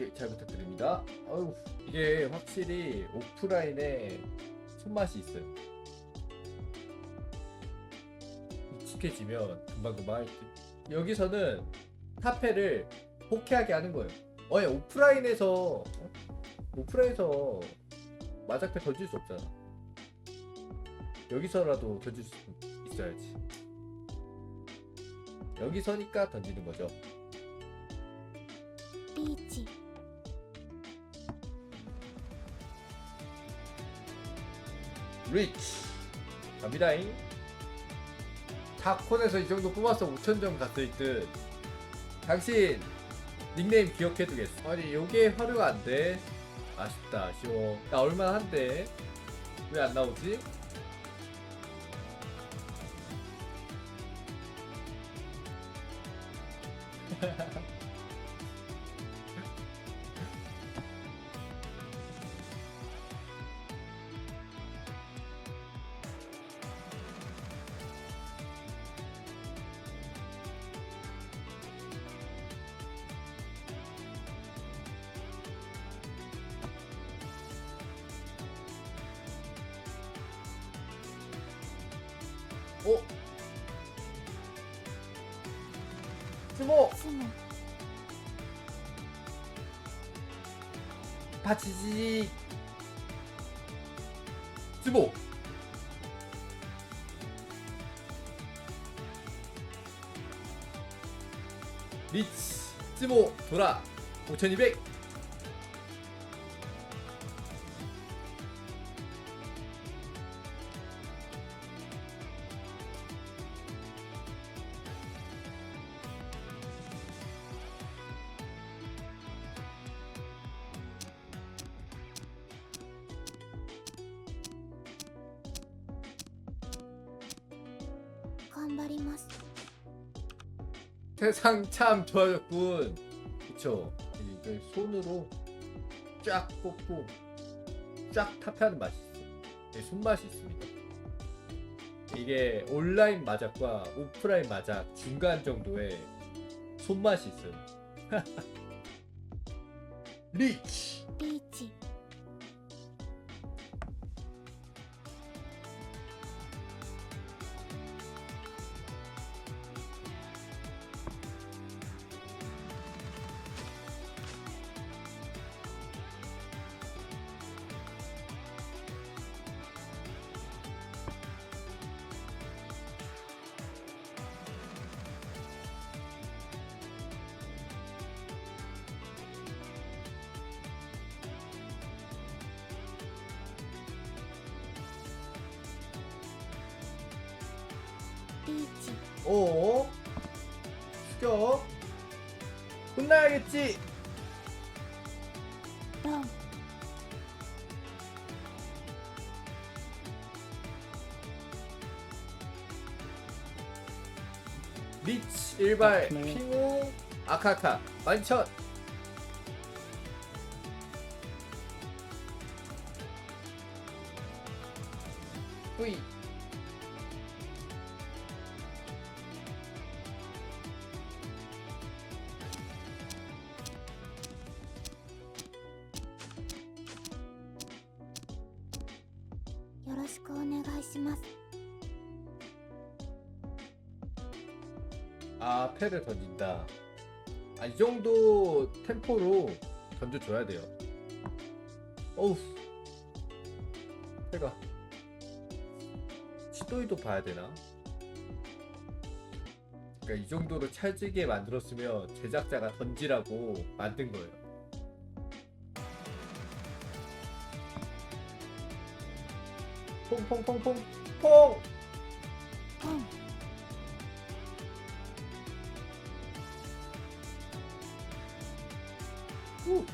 오케이 잘 부탁드립니다. 아유 이게 확실히 오프라인에 손맛이 있어요. 익숙해지면 금방금방. 여기서는 타페를 호쾌하게 하는 거예요. 어, 야, 오프라인에서 어? 오프라인에서 마작패 던질 수 없잖아. 여기서라도 던질 수 있어야지. 여기서니까 던지는 거죠. リー 리치 갑니다잉. 타콘에서 이 정도 뽑아서 5천점 갔을 듯. 당신 닉네임 기억해두겠어. 아니 요게 화류가 안돼. 아쉽다 아쉬워. 나 얼마나 한데? 왜 안 나오지? 어? 스모 スモ 바치지 스모 리치 스모 돌아 5200 세상 참 좋아졌군. 그쵸? 이게 손으로 쫙 뽑고 쫙 타패하는 맛이 있어. 이게 손맛이 있습니다. 이게 온라인 마작과 오프라인 마작 중간 정도의 손맛이 있어요. 리치! リー H 오. 죽여 혼나야겠지? 뿅. 리치 일발 오케이. 핑우 아카카 만천. 후이. 아 패를 던진다. 아, 이 정도 템포로 던져줘야 돼요. 어우. 패가. 시도이도 봐야 되나? 그러니까 이 정도로 찰지게 만들었으면 제작자가 던지라고 만든 거예요. 퐁퐁퐁퐁 퐁! 후!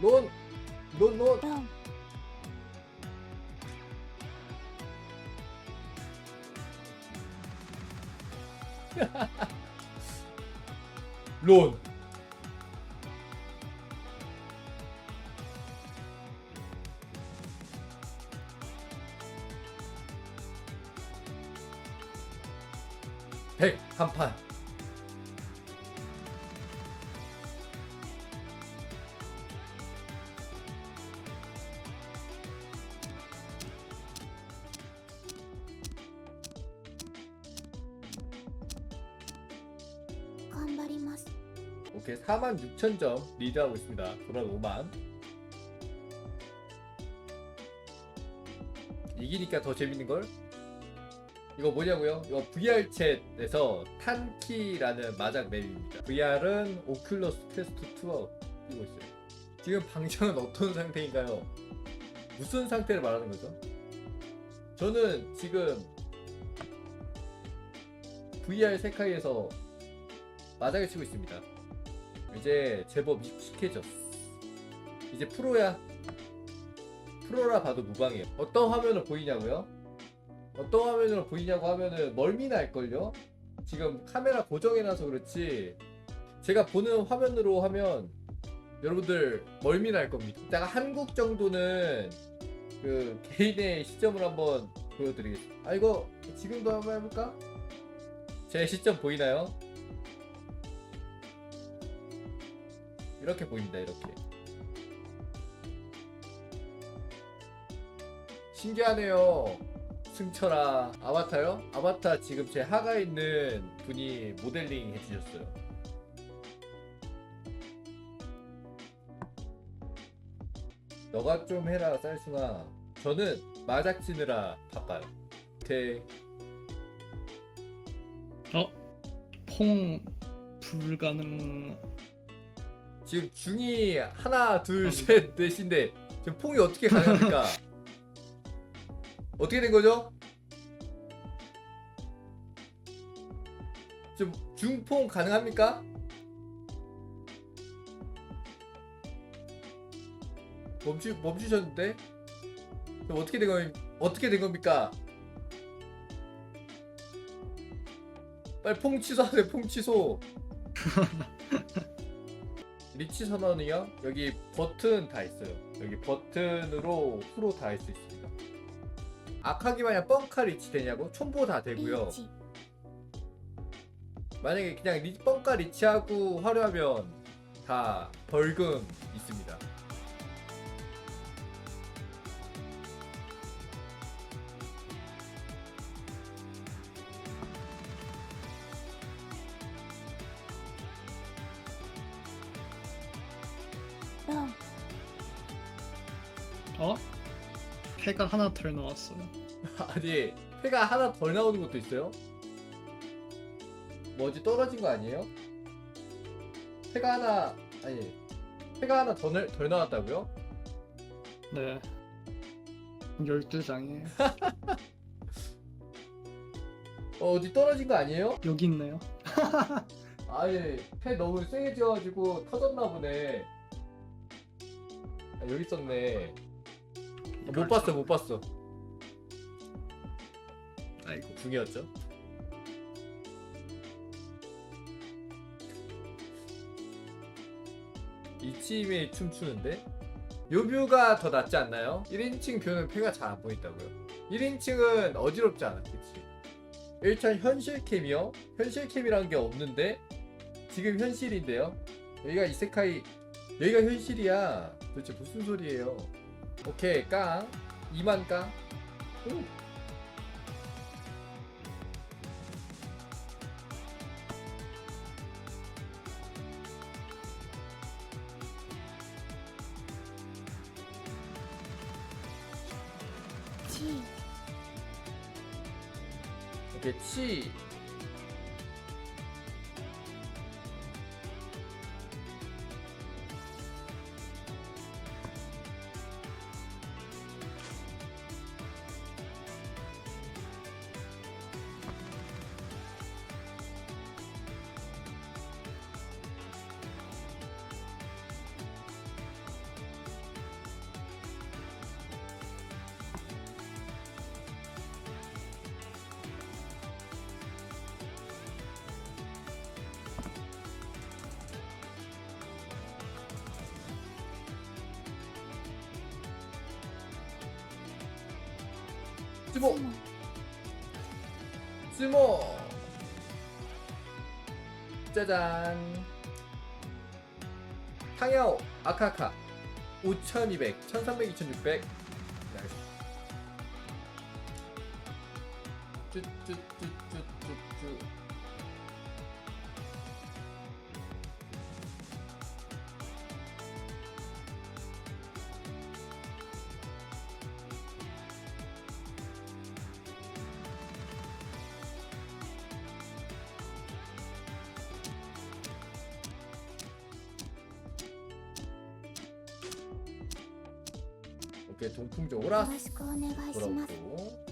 Luôn. Luôn luôn. Vâng Luôn. 오케이 4만 6천 점 리드하고 있습니다 도란 5만 이기니까 더 재밌는 걸? 이거 뭐냐고요? 이거 VR 챗에서 탄키라는 마작 맵입니다 VR은 오큘러스 퀘스트 2가 뛰고 있어요 지금 방장은 어떤 상태인가요? 무슨 상태를 말하는 거죠? 저는 지금 VR 세카이에서 마작을 치고 있습니다 이제 제법 익숙해졌어. 이제 프로야. 프로라 봐도 무방해요. 어떤 화면을 보이냐고요? 어떤 화면으로 보이냐고 하면은 멀미 날걸요? 지금 카메라 고정해놔서 그렇지. 제가 보는 화면으로 하면 여러분들 멀미 날 겁니다. 이따가 한국 정도는 그 개인의 시점을 한번 보여드리겠습니다. 아 이거 지금도 한번 해볼까? 제 시점 보이나요? 이렇게 보입니다 이렇게. 신기하네요. 승철아 아바타요? 아바타 지금 제 하가 있는 분이 모델링 해주셨어요. 너가 좀 해라 쌀순아. 저는 마작 치느라 바빠요. 오케이 퐁 불가능 지금 중이 하나 둘 셋 넷인데 지금 퐁이 어떻게 가능합니까? 어떻게 된 거죠? 지금 중퐁 가능합니까? 멈추 멈추셨는데 그럼 어떻게 된 거, 어떻게 된 겁니까? 빨리 퐁 취소하세요 퐁 취소 리치 선언이요? 여기 버튼 다 있어요. 여기 버튼으로 프로 다 할 수 있습니다. 악하기 마냥 뻥카 리치 되냐고? 촌보 다リ 되고요. 만약에 그냥 리, 뻥카 리치하고 화려하면 다 벌금 어? 해가 하나 덜 나왔어요 아니 패가 하나 덜 나오는 것도 있어요? 뭐지 떨어진 거 아니에요? 패가 하나 아니 패가 하나 덜, 덜 나왔다고요? 네 12장이에요 어, 어디 떨어진 거 아니에요? 여기 있네요 아니 패 너무 세게져가지고 터졌나 보네 아, 여기 있었네 아, 못 봤어 못 봤어. 아이고 중이었죠? 이치임에 춤추는데? 요 뷰가 더 낫지 않나요? 1인칭 뷰는 패가 잘 안 보인다고요? 1인칭은 어지럽지 그치? 일단 현실 캠이요? 현실 캠이라는 게 없는데? 지금 현실인데요? 여기가 이세카이 여기가 현실이야. 도대체 무슨 소리예요 오케이 깡. 2만 깡. 오. 치. 오케이 치 쯔모. 쯔모. 짜잔. 탕야오 아카카. 5200 1300 2600 쭈쭈쭈쭈쭈쭈 이렇게 동풍저 오라스 뭐라고.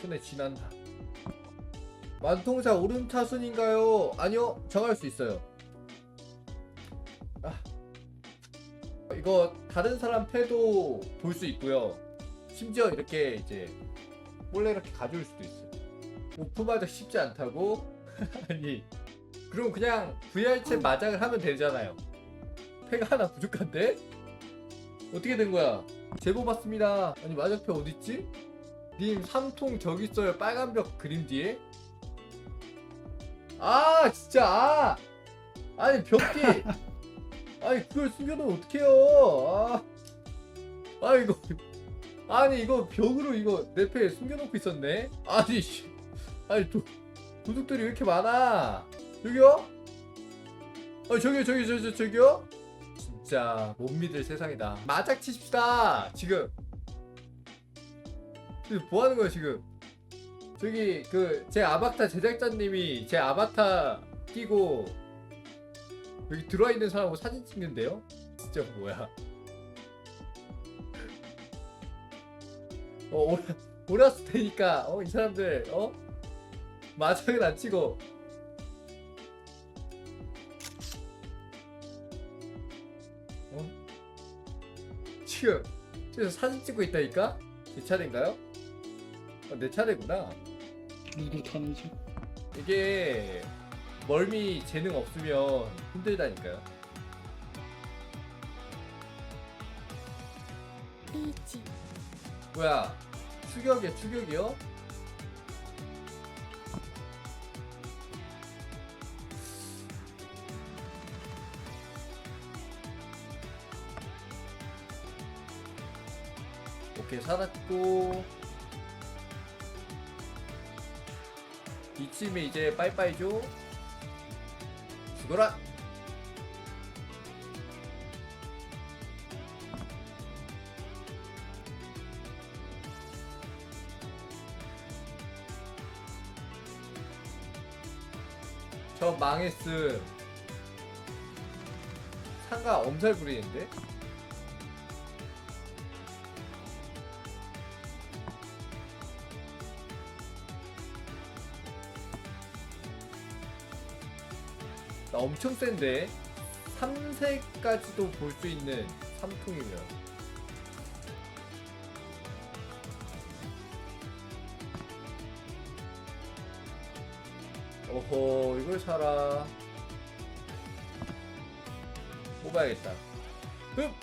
손에 지난다. 만통사 오른 차순인가요? 아니요 정할 수 있어요. 아, 이거 다른 사람 패도 볼 수 있고요. 심지어 이렇게 이제 몰래 이렇게 가져올 수도 있어요. 오프마저 쉽지 않다고? 아니. 그럼 그냥 VR챗 어. 마장을 하면 되잖아요. 패가 하나 부족한데? 어떻게 된 거야? 제보 받습니다. 아니 마작패 어딨지? 님 3통 저기 있어요. 빨간 벽 그림 뒤에. 아 진짜 아 아니 벽뒤 아니 그걸 숨겨놓으면 어떡해요 아, 아 이거 아니 이거 벽으로 이거 내패 숨겨놓고 있었네 아니 씨 아니 도, 도둑들이 왜 이렇게 많아 여기요? 아 저기요 저기 저, 저 저기요? 진짜 못 믿을 세상이다. 마작 치십시다. 지금. 지금 뭐 하는 거야 지금? 저기 그 제 아바타 제작자님이 제 아바타 끼고 여기 들어와 있는 사람하고 사진 찍는데요? 진짜 뭐야? 어 오라 오라스 테니까 어 이 사람들 어 마작은 안 치고 저기서 사진 찍고 있다니까? 제 차례인가요? 어, 내 차례구나. 누구 타는지. 이게 멀미 재능 없으면 힘들다니까요. 뭐야? 추격이야 추격이요? 오케이 살았고 이쯤에 이제 빠이빠이죠? 죽어라! 저 망했음. 상가 엄살 부리는데? 엄청 센데 3세까지도 볼 수 있는 3통이면. 오호 이걸 사라. 뽑아야겠다. 흡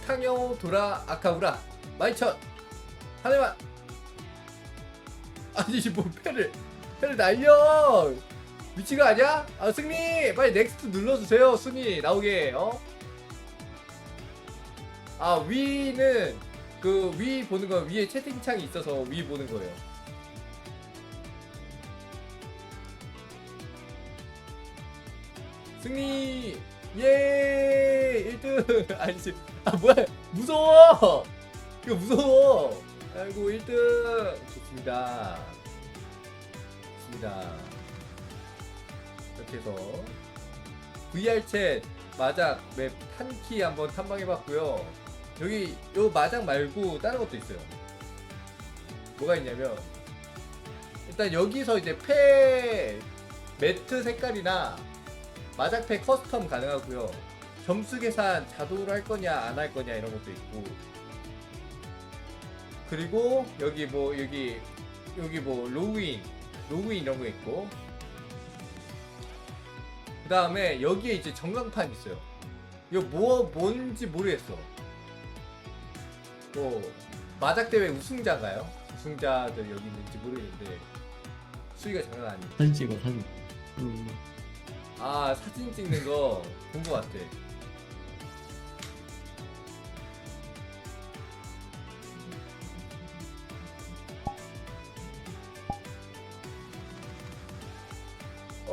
탕영 도라 아카우라 마이천. 하나만. 아니 뭐 패를 패를 날려. 미친 거 아니야? 아 승리! 빨리 넥스트 눌러주세요 순위 나오게 어? 아 위는 그 위 보는 거 위에 채팅창이 있어서 위 보는 거예요. 승리! 예! 1등! 아니지 아 뭐야? 무서워! 이거 무서워! 아이고 1등! 좋습니다. 좋습니다. 이렇게 해서 VR 챗 마작 맵 탄키 한번 탐방해봤고요. 여기 요 마작 말고 다른 것도 있어요. 뭐가 있냐면 일단 여기서 이제 패 매트 색깔이나 마작패 커스텀 가능하고요 점수 계산 자동으로 할 거냐 안 할 거냐 이런 것도 있고. 그리고 여기 뭐 여기 여기 뭐 로그인 로그인 이런 거 있고. 그 다음에 여기에 이제 전광판 있어요. 이거 뭐 뭔지 모르겠어. 뭐 마작대회 우승자인가요? 우승자들 여기 있는지 모르겠는데. 수위가 장난 아니에요. 사진 찍어 사진. 음, 아 사진 찍는 거 본 거 같아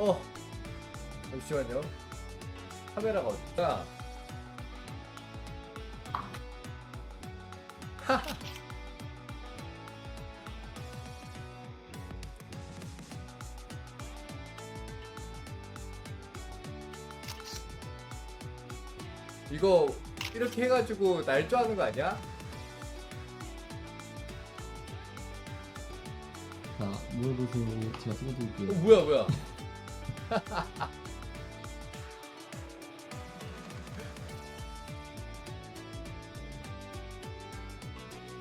어 잠시만요. 카메라가 어딨다. 이거 이렇게 해가지고 날조하는 거 아니야? 자 물어보세요. 제가 어, 찍어드릴게요. 뭐야 뭐야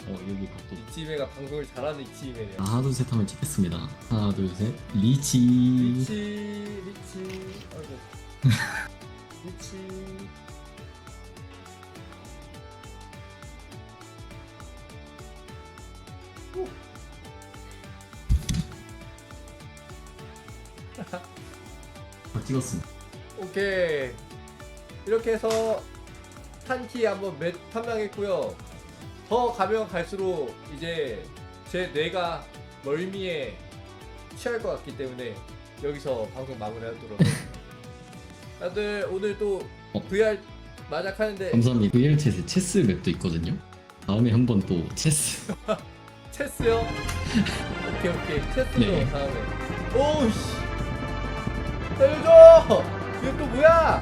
어 여기 각도 이 팀애가 방송을 잘하는 이 팀애네요. 하나 둘 셋 하면 찍겠습니다. 하나 둘셋. 리치. 리치 리치. 아이고 리치 찍었습니다. 오케이. 이렇게 해서 탄키 한번 몇 탐방했고요. 더 가면 갈수록 이제 제 뇌가 멀미에 취할 것 같기 때문에 여기서 방송 마무리하도록 하겠습니다. 다들 오늘 또 어. VR 마작하는데 감사합니다. VR챗에 체스 맵도 있거든요. 다음에 한번 또 체스. 체스요? 오케이 오케이. 체스로 네. 다음에. 오우씨 살려줘! 이거 또 뭐야